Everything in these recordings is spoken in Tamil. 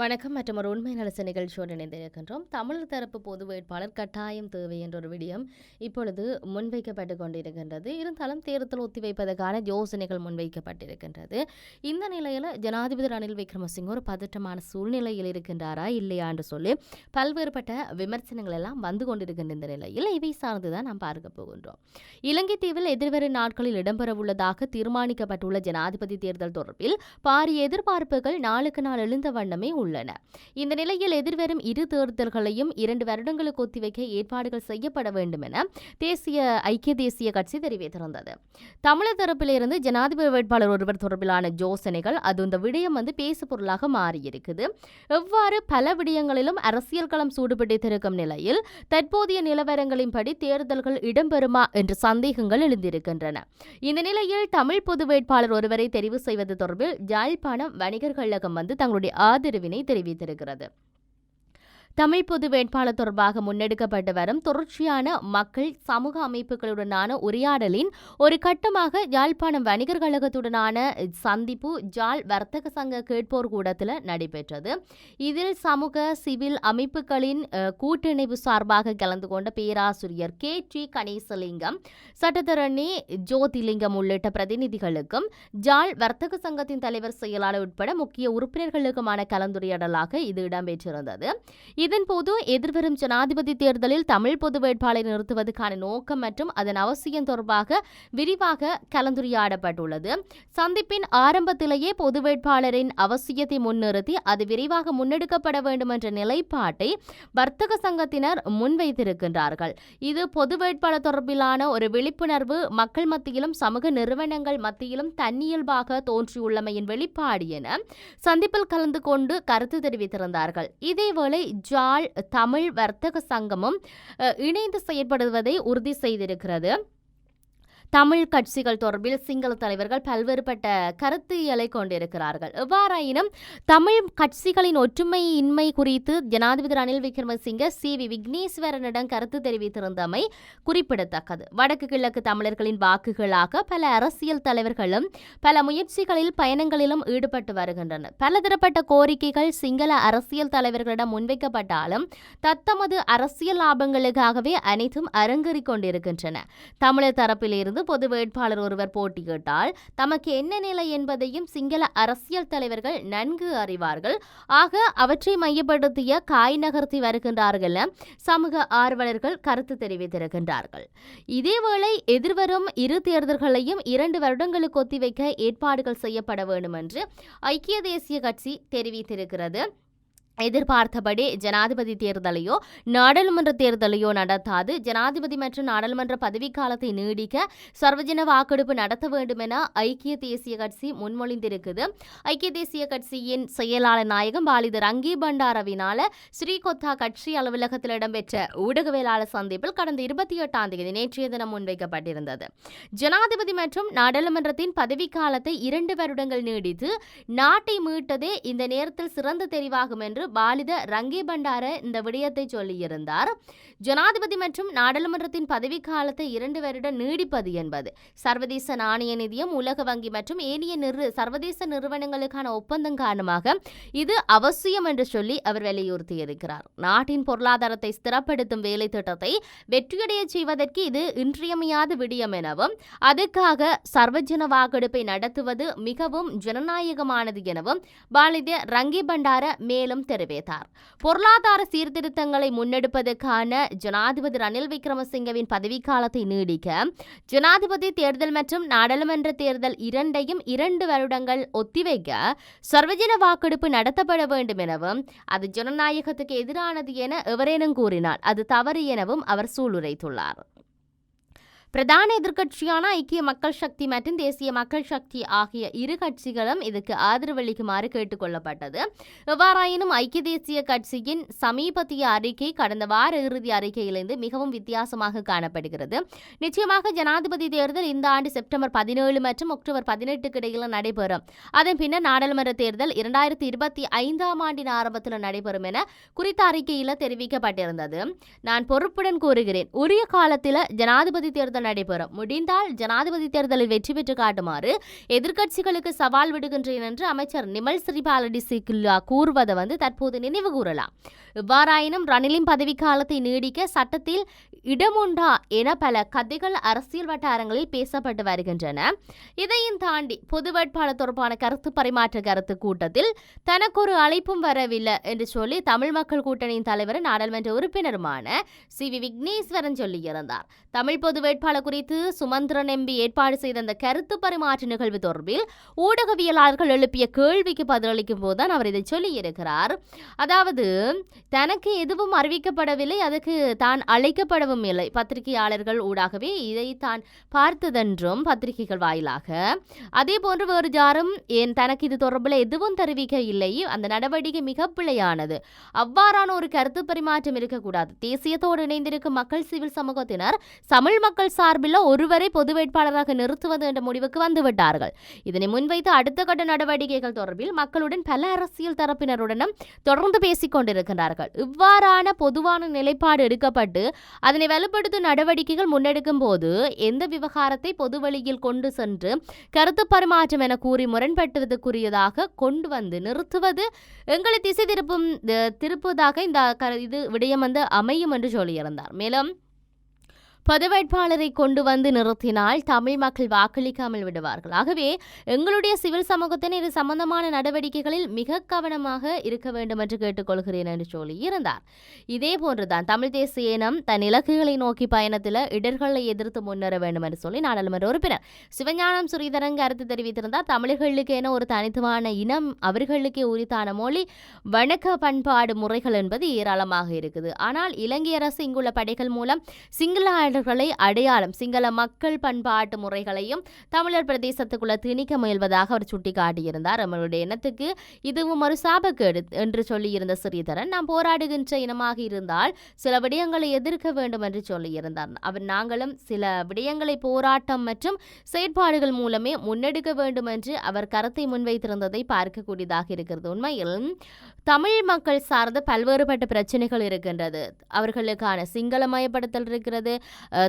வணக்கம் மற்றும் ஒரு உண்மை நலச நிகழ்ச்சியோடு இணைந்திருக்கின்றோம் தமிழர் தரப்பு பொது வேட்பாளர் கட்டாயம் தேவை என்ற ஒரு விடயம் இப்பொழுது முன்வைக்கப்பட்டு கொண்டிருக்கின்றது. இருந்தாலும் தேர்தல் ஒத்திவைப்பதற்கான யோசனைகள் முன்வைக்கப்பட்டிருக்கின்றது. இந்த நிலையில் ஜனாதிபதி ரணில் விக்ரமசிங்க ஒரு பதற்றமான சூழ்நிலையில் இருக்கின்றாரா இல்லையா என்று சொல்லி பல்வேறுபட்ட விமர்சனங்கள் எல்லாம் வந்து கொண்டிருக்கின்ற இந்த நிலையில் இவை சார்ந்துதான் நாம் பார்க்க போகின்றோம். இலங்கை தீவில் எதிர்வரும் நாட்களில் இடம்பெறவுள்ளதாக தீர்மானிக்கப்பட்டுள்ள ஜனாதிபதி தேர்தல் தொடர்பில் பாரிய எதிர்பார்ப்புகள் நாளுக்கு நாள் எழுந்த வண்ணமே உள்ளன. இந்த நிலையில் எதிர்வரும் இரு தேர்தல்களையும் இரண்டு வருடங்களுக்கு ஒத்திவைக்க ஏற்பாடுகள் செய்யப்பட வேண்டும் என தேசிய ஐக்கிய தேசிய கட்சி தெரிவித்திருந்தது. தமிழர் தரப்பிலிருந்து ஜனாதிபதி வேட்பாளர் ஒருவர் தொடர்பிலான யோசனைகள் அது இந்த விடயம் வந்து பேசுபொருளாக மாறியிருக்குது. எவ்வாறு பல விடயங்களிலும் அரசியல் களம் சூடுபிடித்திருக்கும் நிலையில் தற்போதைய நிலவரங்களின்படி தேர்தல்கள் இடம்பெறுமா என்ற சந்தேகங்கள் எழுந்திருக்கின்றன. இந்த நிலையில் தமிழ் பொது வேட்பாளர் ஒருவரை தெரிவு செய்வது தொடர்பில் யாழ்ப்பாணம் வணிகர் கழகம் வந்து தங்களுடைய ஆதரவினை தெரிவித்திருக்கிறது. தமிழ் பொது வேட்பாளர் தொடர்பாக முன்னெடுக்கப்பட்டு வரும் தொடர்ச்சியான மக்கள் சமூக அமைப்புகளுடனான உரையாடலின் ஒரு கட்டமாக யாழ்ப்பாணம் வணிகர் கழகத்துடனான சந்திப்பு ஜாழ் வர்த்தக சங்க கேட்போர் கூடத்தில் நடைபெற்றது. இதில் சமூக சிவில் அமைப்புகளின் கூட்டணிவு கூட்டிணைவு சார்பாக கலந்து கொண்ட பேராசிரியர் கே. டி. கணேசலிங்கம் சட்டத்தரணி ஜோதிலிங்கம் உள்ளிட்ட பிரதிநிதிகளுக்கும் ஜாழ் வர்த்தக சங்கத்தின் தலைவர் செயலாளர் உட்பட முக்கிய உறுப்பினர்களுக்குமான கலந்துரையாடலாக இது இடம்பெற்றிருந்தது. இதன்போது எதிர்வரும் ஜனாதிபதி தேர்தலில் தமிழ் பொது வேட்பாளரை நிறுத்துவதற்கான நோக்கம் மற்றும் அதன் அவசியம் தொடர்பாக விரிவாக கலந்துரையாடப்பட்டுள்ளது. சந்திப்பின் ஆரம்பத்திலேயே பொது வேட்பாளரின் அவசியத்தை முன்னிறுத்தி அது விரைவாக முன்னெடுக்கப்பட வேண்டும் என்ற நிலைப்பாட்டை வர்த்தக சங்கத்தினர் முன்வைத்திருக்கின்றார்கள். இது பொது வேட்பாளர் தொடர்பிலான ஒரு விழிப்புணர்வு மக்கள் மத்தியிலும் சமூக நிறுவனங்கள் மத்தியிலும் தன்னியல்பாக தோன்றியுள்ளமையின் வெளிப்பாடு என சந்திப்பில் கலந்து கொண்டு கருத்து தெரிவித்திருந்தார்கள். இதேவேளை ஜாழ் தமிழ் வர்த்தக சங்கமும் இணைந்து செயற்படுவதை உறுதி செய்திருக்கிறது. தமிழ் கட்சிகள் தொடர்பில் சிங்கள தலைவர்கள் பல்வேறுபட்ட கருத்தியலை கொண்டிருக்கிறார்கள். எவ்வாறாயினும் தமிழ் கட்சிகளின் ஒற்றுமையின்மை குறித்து ஜனாதிபதி ரணில் விக்ரமசிங்க சி வி விக்னேஸ்வரனிடம் கருத்து தெரிவித்திருந்தமை குறிப்பிடத்தக்கது. வடக்கு கிழக்கு தமிழர்களின் வாக்குகளாக பல அரசியல் தலைவர்களும் பல முயற்சிகளில் பயணங்களிலும் ஈடுபட்டு வருகின்றனர். பலதரப்பட்ட கோரிக்கைகள் சிங்கள அரசியல் தலைவர்களிடம் முன்வைக்கப்பட்டாலும் தத்தமது அரசியல் லாபங்களுக்காகவே அனைத்தும் அரங்கேறிக் கொண்டிருக்கின்றன. தமிழர் தரப்பிலிருந்து பொது வேட்பாளர் ஒருவர் போட்டியிட்டால் தமக்கு என்ன நிலை என்பதையும் சிங்கள அரசியல் தலைவர்கள் நன்கு அறிவார்கள். ஆக அவற்றை மையப்படுத்திய காய் நகர்த்தி வருகின்றார்கள் சமூக ஆர்வலர்கள் கருத்து தெரிவித்திருக்கின்றார்கள். இதேவேளை எதிர்வரும் இரு தேர்தல்களையும் இரண்டு வருடங்களுக்கு ஒத்திவைக்க ஏற்பாடுகள் செய்யப்பட வேண்டும் என்று ஐக்கிய தேசிய கட்சி தெரிவித்திருக்கிறது. எதிர்பார்த்தபடி ஜனாதிபதி தேர்தலையோ நாடாளுமன்ற தேர்தலையோ நடத்தாது. ஜனாதிபதி மற்றும் நாடாளுமன்ற பதவிக்காலத்தை நீடிக்க சர்வஜன வாக்கெடுப்பு நடத்த வேண்டும் என ஐக்கிய தேசிய கட்சி முன்மொழிந்திருக்குது. ஐக்கிய தேசிய கட்சியின் செயலாளர் நாயகம் பாலித ரங்கி பண்டாரவினால ஸ்ரீகொத்தா கட்சி அலுவலகத்தில் இடம்பெற்ற ஊடகவியலாளர் சந்திப்பில் கடந்த இருபத்தி எட்டாம் தேதி நேற்றைய தினம் முன்வைக்கப்பட்டிருந்தது. ஜனாதிபதி மற்றும் நாடாளுமன்றத்தின் பதவிக்காலத்தை இரண்டு வருடங்கள் நீடித்து நாட்டை மீட்டதே இந்த நேரத்தில் சிறந்த தெரிவாகும் என்று பாலித ரங்கே பண்டார இந்த விடயத்தை சொல்லியிருந்தார். ஜனாதிபதி மற்றும் நாடாளுமன்றத்தின் பதவிக்காலத்தை இரண்டு வருடம் நீடிப்பது என்பது. சர்வதேச நாணய நிதியம் உலக வங்கி மற்றும் ஏனைய நிறு சர்வதேச நிறுவனங்களுக்கான ஒப்பந்தம் காரணமாக இது அவசியம் என்று சொல்லி அவர் வலியுறுத்தியிருக்கிறார். நாட்டின் பொருளாதாரத்தை ஸ்திரப்படுத்தும் வேலை திட்டத்தை வெற்றியடைய செய்வதற்கு இது இன்றியமையாத விடயம் எனவும் அதற்காக சர்வஜன வாக்கெடுப்பை நடத்துவது மிகவும் ஜனநாயகமானது எனவும் பாலித ரங்கி பண்டார மேலும் தெரிவித்தார். பொருளாதார சீர்திருத்தங்களை முன்னெடுப்பதற்கான ஜனாதிபதி ரணில் விக்ரமசிங்கவின் பதவிக்காலத்தை நீடிக்க ஜனாதிபதி தேர்தல் மற்றும் நாடாளுமன்ற தேர்தல் இரண்டையும் இரண்டு வருடங்கள் ஒத்திவைக்க சர்வஜன வாக்கெடுப்பு நடத்தப்பட வேண்டும் எனவும் அது ஜனநாயகத்துக்கு எதிரானது என எவரேனும் கூறினார் அது தவறு எனவும் அவர் சூளுரைத்துள்ளார். பிரதான எதிர்க்கட்சியான ஐக்கிய மக்கள் சக்தி மற்றும் தேசிய மக்கள் சக்தி ஆகிய இரு கட்சிகளும் இதுக்கு ஆதரவளிக்குமாறு கேட்டுக்கொள்ளப்பட்டது எவ்வாறாயினும் ஐக்கிய தேசிய கட்சியின் சமீபத்திய அறிக்கை கடந்த வார இறுதி அறிக்கையிலிருந்து மிகவும் வித்தியாசமாக காணப்படுகிறது. நிச்சயமாக ஜனாதிபதி தேர்தல் இந்த ஆண்டு செப்டம்பர் பதினேழு மற்றும் அக்டோபர் பதினெட்டுக்கு இடையில் நடைபெறும். அதன் பின்னர் நாடாளுமன்ற தேர்தல் இரண்டாயிரத்தி இருபத்தி ஐந்தாம் ஆண்டின் ஆரம்பத்தில் நடைபெறும் என குறித்த அறிக்கையில் தெரிவிக்கப்பட்டிருந்தது. நான் பொறுப்புடன் கூறுகிறேன். உரிய காலத்தில் ஜனாதிபதி தேர்தல் தேர்தல் நடைபெறும். முடிந்தால் ஜனாதிபதி தேர்தலில் வெற்றி பெற்று காட்டுமாறு எதிர்க்கட்சிகளுக்கு சவால் விடுகின்றேன் என்று அமைச்சர் நிமல் சிறிபாலடி சிக்கில்லா கூறுவதை வந்து தற்போது நினைவு கூறலாம். இவ்வாறாயினும் ரணிலின் பதவிக்காலத்தை நீடிக்க சட்டத்தில் இடமுண்டா என பல கதைகள் அரசியல் வட்டாரங்களில் பேசப்பட்டு வருகின்றன. இதையும் தாண்டி பொது வேட்பாளர் தொடர்பான கருத்து பரிமாற்ற கருத்து கூட்டத்தில் தனக்கு ஒரு அழைப்பும் வரவில்லை என்று சொல்லி தமிழ் மக்கள் கூட்டணியின் தலைவர் நாடாளுமன்ற உறுப்பினருமான சி. வி. விக்னேஸ்வரன் சொல்லியிருந்தார். தமிழ் பொது வேட்பாளர் குறித்து சுமந்திரன் எம்பி ஏற்பாடு செய்த அந்த கருத்து பரிமாற்ற நிகழ்வு தொடர்பில் ஊடகவியலாளர்கள் எழுப்பிய கேள்விக்கு பதிலளிக்கும் போதுதான் அவர் இதை சொல்லியிருக்கிறார். அதாவது தனக்கு எதுவும் அறிவிக்கப்படவில்லை அதுக்கு தான் அழைக்கப்பட அழைக்கப்படவும் இல்லை. பத்திரிகையாளர்கள் ஊடாகவே இதை தான் பார்த்ததென்றும் பத்திரிகைகள் வாயிலாக. அதே போன்று வேறு யாரும் ஏன் தனக்கு இது தொடர்பில் எதுவும் தெரிவிக்க இல்லை அந்த நடவடிக்கை மிக பிழையானது. அவ்வாறான ஒரு கருத்து பரிமாற்றம் இருக்கக்கூடாது. தேசியத்தோடு இணைந்திருக்கும் மக்கள் சிவில் சமூகத்தினர் தமிழ் மக்கள் சார்பில் ஒருவரை பொது வேட்பாளராக நிறுத்துவது என்ற முடிவுக்கு வந்துவிட்டார்கள். இதனை முன்வைத்து அடுத்த கட்ட நடவடிக்கைகள் தொடர்பில் மக்களுடன் பல அரசியல் தரப்பினருடனும் தொடர்ந்து பேசிக் கொண்டிருக்கிறார்கள் இவ்வாறான பொதுவான நிலைப்பாடு எடுக்கப்பட்டு அதன் வலுப்படுத்தும் நடவடிக்கைகள் முன்னெடுக்கும் போது எந்த விவகாரத்தை பொதுவழியில் கொண்டு சென்று கருத்து பரிமாற்றம் என கூறி முரண்பட்டுவதற்குரியதாக கொண்டு வந்து நிறுத்துவது எங்களை திசை திருப்பும் திருப்புவதாக இந்த க- இது விடயம் வந்து அமையும் என்று சொல்லியிருந்தார். மேலும் பொது வேட்பாளரை கொண்டு வந்து நிறுத்தினால் தமிழ் மக்கள் வாக்களிக்காமல் விடுவார்கள். ஆகவே எங்களுடைய சிவில் சமூகத்தின் இது சம்பந்தமான நடவடிக்கைகளில் மிக கவனமாக இருக்க வேண்டும் என்று கேட்டுக்கொள்கிறேன் என்று சொல்லி இருந்தார். இதே போன்றுதான் தமிழ் தேசிய இனம் தன் இலக்குகளை நோக்கி பயணத்தில் இடர்களை எதிர்த்து முன்னேற வேண்டும் என்று சொல்லி நாடாளுமன்ற உறுப்பினர் சிவஞானம் ஸ்ரீதரன் கருத்து தெரிவித்திருந்தார். தமிழர்களுக்கு என ஒரு தனித்துவமான இனம் அவர்களுக்கே உரித்தான மொழி வணக்க பண்பாடு முறைகள் என்பது ஏராளமாக இருக்குது. ஆனால் இலங்கை அரசு இங்குள்ள படைகள் மூலம் சிங்களர்களை அடையாளம் சிங்கள மக்கள் பண்பாட்டு முறைகளையும் தமிழர் பிரதேசத்துக்குள்ள திணிக்க முயல்வதாக அவர் சுட்டிக்காட்டியிருந்தார். நம்மளுடைய இனத்துக்கு இதுவும் ஒரு சாபக்கேடு என்று சொல்லியிருந்த ஸ்ரீதரன் நாம் போராடுகின்ற இனமாக இருந்தால் சில விடயங்களை எதிர்க்க வேண்டும் என்று சொல்லியிருந்தார். அவர் நாங்களும் சில விடயங்களை போராட்டம் மற்றும் செயற்பாடுகள் மூலமே முன்னெடுக்க வேண்டும் என்று அவர் கருத்தை முன்வைத்திருந்ததை பார்க்கக்கூடியதாக இருக்கிறது. உண்மையில் தமிழ் மக்கள் சார்ந்த பல்வேறுபட்ட பிரச்சனைகள் இருக்கின்றது. அவர்களுக்கான சிங்களமயப்படுத்தல் இருக்கிறது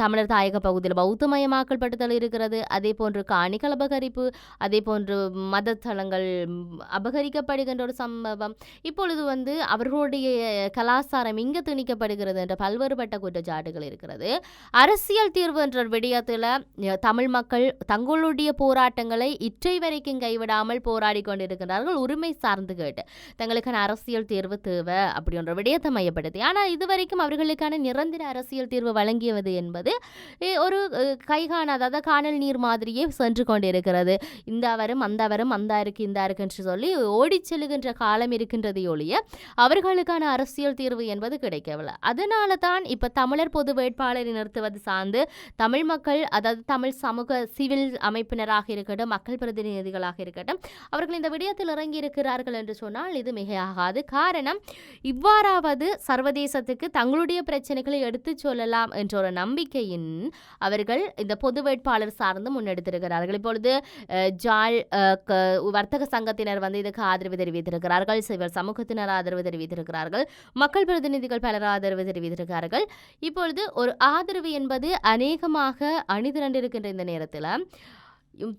தமிழர் தாயக பகுதியில் பௌத்தமயமாக்கல்படுத்தல் இருக்கிறது. அதே போன்று காணிகள் அபகரிப்பு அதே போன்று மதத்தலங்கள் அபகரிக்கப்படுகின்ற ஒரு சம்பவம். இப்பொழுது வந்து அவர்களுடைய கலாச்சாரம் இங்கு திணிக்கப்படுகிறது என்ற பல்வேறுபட்ட குற்றச்சாட்டுகள் இருக்கிறது. அரசியல் தீர்வு என்ற விடயத்தில் தமிழ் மக்கள் தங்களுடைய போராட்டங்களை இற்றை வரைக்கும் கைவிடாமல் போராடி கொண்டிருக்கிறார்கள் உரிமை சார்ந்து கேட்டு தங்களுக்கான அரசியல் தீர்வு தேவை அப்படின்ற விடயத்தை மையப்படுத்தி ஆனால் இதுவரைக்கும் அவர்களுக்கான நிரந்தர அரசியல் தீர்வு வழங்கியது என்பது ஒரு அஹ், கைகாணாத அதாவது காணல் நீர் மாதிரியே சென்று கொண்டிருக்கிறது. இந்த வரும் அந்த வரும் அந்த இருக்கு இந்த இருக்குன்னு சொல்லி ஓடி செல்லுகின்ற காலம் இருக்கின்றது ஒழிய அவர்களுக்கான அரசியல் தீர்வு என்பது கிடைக்கவில்லை. அதனால தான் இப்போ தமிழர் பொது வேட்பாளரை நிறுத்துவது சார்ந்து தமிழ் மக்கள் அதாவது தமிழ் சமூக சிவில் அமைப்பினராக இருக்கட்டும் மக்கள் பிரதிநிதிகளாக இருக்கட்டும் அவர்கள் இந்த விடயத்தில் இறங்கி இருக்கிறார்கள் என்று சொன்னால் இது மிகையாகாது. காரணம் இவ்வாறாவது சர்வதேசத்துக்கு தங்களுடைய பிரச்சனைகளை எடுத்துச் சொல்லலாம் என்ற ஒரு நம்பிக்கையின் அவர்கள் இந்த பொது வேட்பாளர் சார்ந்து முன்னெடுத்திருக்கிறார்கள். இப்பொழுது அஹ், ஜாழ் க- வர்த்தக சங்கத்தினர் வந்து இதுக்கு ஆதரவு தெரிவித்திருக்கிறார்கள். சிவர் சமூகத்தினர் ஆதரவு தெரிவித்திருக்கிறார்கள். மக்கள் பிரதிநிதிகள் பலர் ஆதரவு தெரிவித்திருக்கிறார்கள். இப்பொழுது ஒரு ஆதரவு என்பது அநேகமாக அணிதிரண்டிருக்கின்ற இந்த நேரத்தில்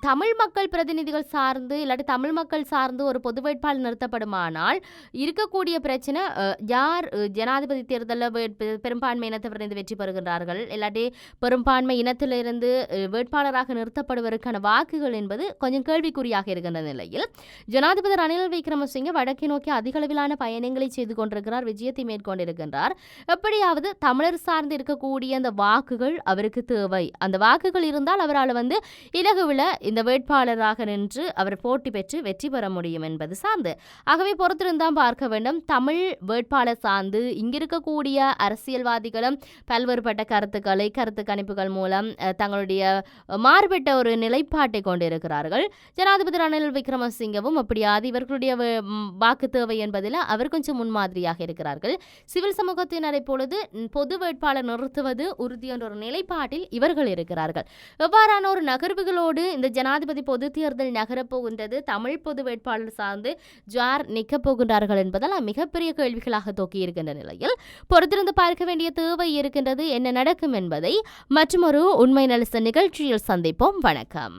தமிழ் மக்கள் பிரதிநிதிகள் சார்ந்து இல்லாட்டி தமிழ் மக்கள் சார்ந்து ஒரு பொது வேட்பாளர் நிறுத்தப்படுமானால் இருக்கக்கூடிய பிரச்சனை யார் ஜனாதிபதி தேர்தலில் வே- பெ- பெரும்பான்மை இனத்திலிருந்து வெற்றி பெறுகின்றார்கள் இல்லாட்டி பெரும்பான்மை இனத்திலிருந்து வேட்பாளராக நிறுத்தப்படுவதற்கான வாக்குகள் என்பது கொஞ்சம் கேள்விக்குறியாக இருக்கின்ற நிலையில் ஜனாதிபதி ரணில் விக்ரமசிங்க வடக்கை நோக்கி அதிக அளவிலான பயணங்களை செய்து கொண்டிருக்கிறார் விஜயத்தை மேற்கொண்டிருக்கின்றார். எப்படியாவது தமிழர் சார்ந்து இருக்கக்கூடிய அந்த வாக்குகள் அவருக்கு தேவை. அந்த வாக்குகள் இருந்தால் அவரால் வந்து இலகுவில் இந்த வேட்பாளராக நின்று அவர் போட்டி பெற்று வெற்றி பெற முடியும் என்பது சார்ந்து. ஆகவே பொறுத்திருந்தான் பார்க்க வேண்டும். தமிழ் வேட்பாளர் சார்ந்து இங்கிருக்கக்கூடிய அரசியல்வாதிகளும் பல்வேறுபட்ட கருத்துக்களை கருத்து கணிப்புகள் மூலம் தங்களுடைய மாறுபட்ட ஒரு நிலைப்பாட்டை கொண்டிருக்கிறார்கள். ஜனாதிபதி ரணில் விக்ரமசிங்கவும் அப்படியாது. இவர்களுடைய வாக்கு தேவை என்பதில் அவர் கொஞ்சம் முன்மாதிரியாக இருக்கிறார்கள். சிவில் சமூகத்தினரை பொழுது பொது வேட்பாளர் நிறுத்துவது உறுதி என்ற ஒரு நிலைப்பாட்டில் இவர்கள் இருக்கிறார்கள். எவ்வாறான ஒரு நகர்வுகளோடு இந்த ஜனாதிபதி பொது தேர்தல் நகரப்போகின்றது தமிழ் பொது வேட்பாளர் சார்ந்து ஜார் நிற்கப் போகின்றார்கள் என்பதால் மிகப்பெரிய கேள்விகளாக தோக்கியிருக்கின்ற நிலையில் பொறுத்திருந்து பார்க்க வேண்டிய தேவை இருக்கின்றது. என்ன நடக்கும் என்பதை மற்றொரு உண்மை நலச நிகழ்ச்சியில் சந்திப்போம். வணக்கம்.